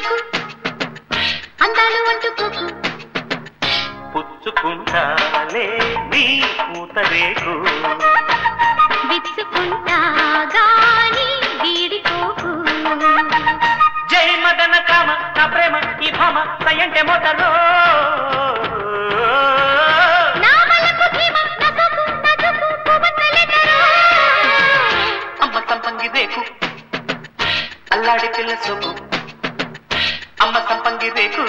షాకు అందాలు అంటుకోకు పుచ్చుకుంటాలే నీ పూత రేకు విచ్చుకుంటా గాని వీడిపోకు. జై మదన కామ నా ప్రేమ ఈ భామ సయంటే మోటలో. అల్లాడి పిల్ల సోకు. అమ్మ సంపంగి రేకు.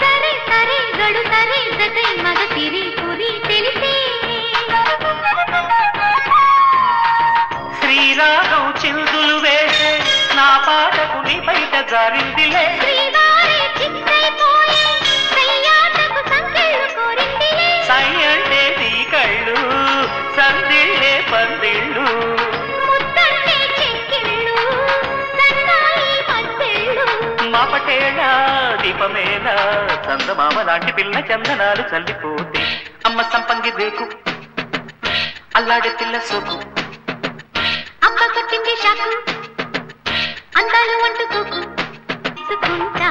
సరే జగై మగ తిరి పురి తెలిసే. శ్రీరాగం చిందులు వేసే నా పాటకు నీ బయట జారిందిలే. శ్రీవారి దీపమేళ చందమామ లాంటి పిల్ల చందనాలు చల్లిపోతే అమ్మ సంపంగి రేకు అల్లాడే పిల్ల సోకు. అమ్మ కొట్టింది షాకు అందాలు అంటుకోకు సుకుంటా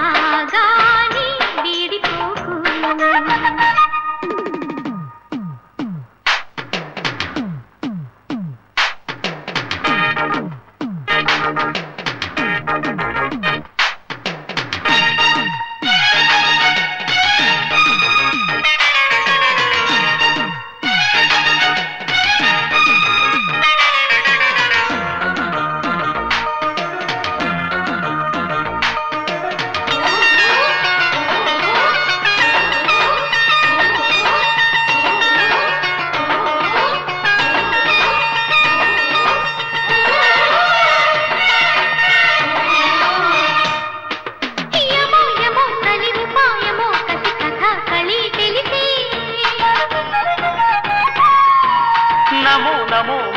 గాని వీడిపోకు యమో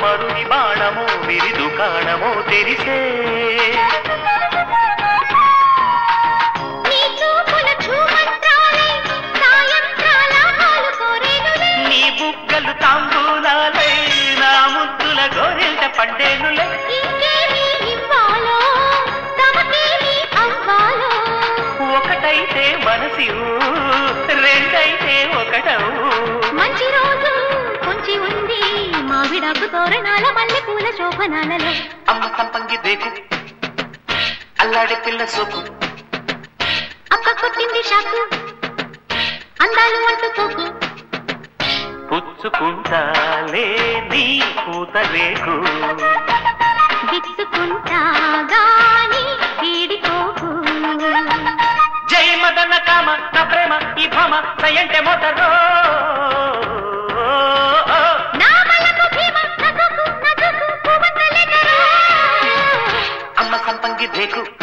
మరుని బాణము విరిదు కాణమో తెరిసే తోరణాల మల్లె పూల శోభనాలలో. అమ్మ సంపంగి రేకు అల్లాడే పిల్ల సోకు. అక్క కొట్టింది షాకు అందాలు అంటుకోకు పుచ్చుకుంటాలే నీ పూత రేకు. విచ్చుకుంటా గాని వీడిపోకు జై మదన కామ నా ప్రేమ ఈ భామ సయంటే మోటరో Nickel.